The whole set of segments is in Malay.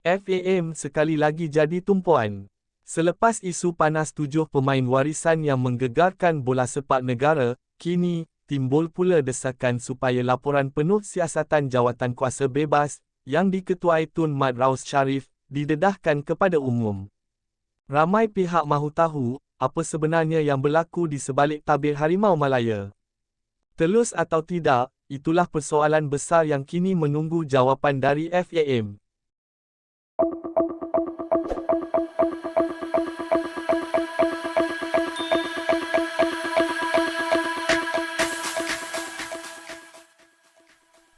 FAM sekali lagi jadi tumpuan. Selepas isu panas tujuh pemain warisan yang menggegarkan bola sepak negara, kini, timbul pula desakan supaya laporan penuh siasatan jawatan kuasa bebas, yang diketuai Tun Mat Raus Sharif, didedahkan kepada umum. Ramai pihak mahu tahu, apa sebenarnya yang berlaku di sebalik tabir Harimau Malaya. Telus atau tidak, itulah persoalan besar yang kini menunggu jawapan dari FAM.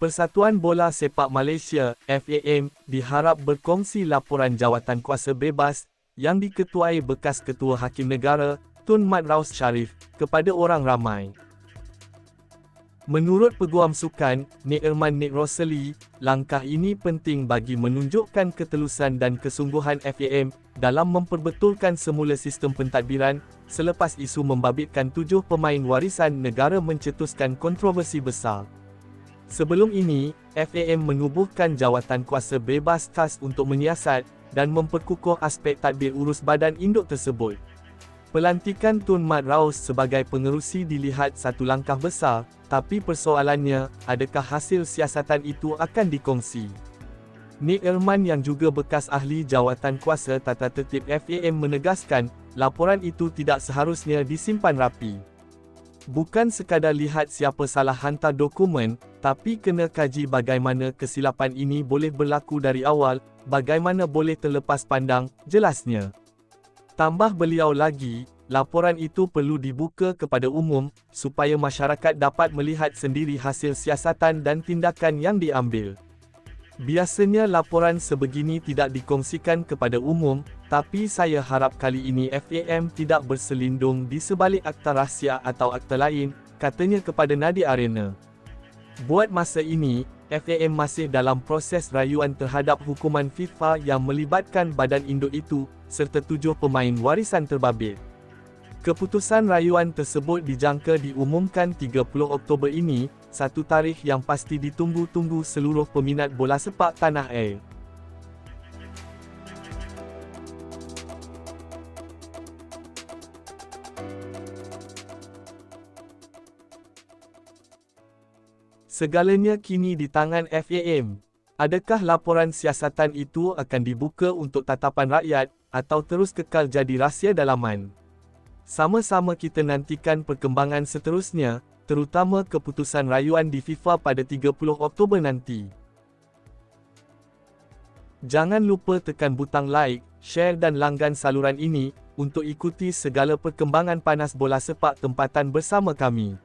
Persatuan Bola Sepak Malaysia FAM diharap berkongsi laporan jawatan kuasa bebas yang diketuai bekas Ketua Hakim Negara Tun Mat Raus Sharif kepada orang ramai. Menurut Peguam Sukan, Nik Erman Nik Rosali, langkah ini penting bagi menunjukkan ketelusan dan kesungguhan FAM dalam memperbetulkan semula sistem pentadbiran selepas isu membabitkan tujuh pemain warisan negara mencetuskan kontroversi besar. Sebelum ini, FAM menubuhkan jawatan kuasa bebas khas untuk menyiasat dan memperkukuh aspek tadbir urus badan induk tersebut. Pelantikan Tun Mat Raus sebagai pengerusi dilihat satu langkah besar, tapi persoalannya, adakah hasil siasatan itu akan dikongsi? Nick Erman yang juga bekas ahli jawatan kuasa tata tertib FAM menegaskan, laporan itu tidak seharusnya disimpan rapi. Bukan sekadar lihat siapa salah hantar dokumen, tapi kena kaji bagaimana kesilapan ini boleh berlaku dari awal, bagaimana boleh terlepas pandang, jelasnya. Tambah beliau lagi, laporan itu perlu dibuka kepada umum, supaya masyarakat dapat melihat sendiri hasil siasatan dan tindakan yang diambil. Biasanya laporan sebegini tidak dikongsikan kepada umum, tapi saya harap kali ini FAM tidak berselindung di sebalik akta rahsia atau akta lain, katanya kepada Nadi Arena. Buat masa ini, FAM masih dalam proses rayuan terhadap hukuman FIFA yang melibatkan badan induk itu, serta tujuh pemain warisan terbabit. Keputusan rayuan tersebut dijangka diumumkan 30 Oktober ini, satu tarikh yang pasti ditunggu-tunggu seluruh peminat bola sepak tanah air. Segalanya kini di tangan FAM. Adakah laporan siasatan itu akan dibuka untuk tatapan rakyat, atau terus kekal jadi rahsia dalaman? Sama-sama kita nantikan perkembangan seterusnya, terutama keputusan rayuan di FIFA pada 30 Oktober nanti. Jangan lupa tekan butang like, share dan langgan saluran ini, untuk ikuti segala perkembangan panas bola sepak tempatan bersama kami.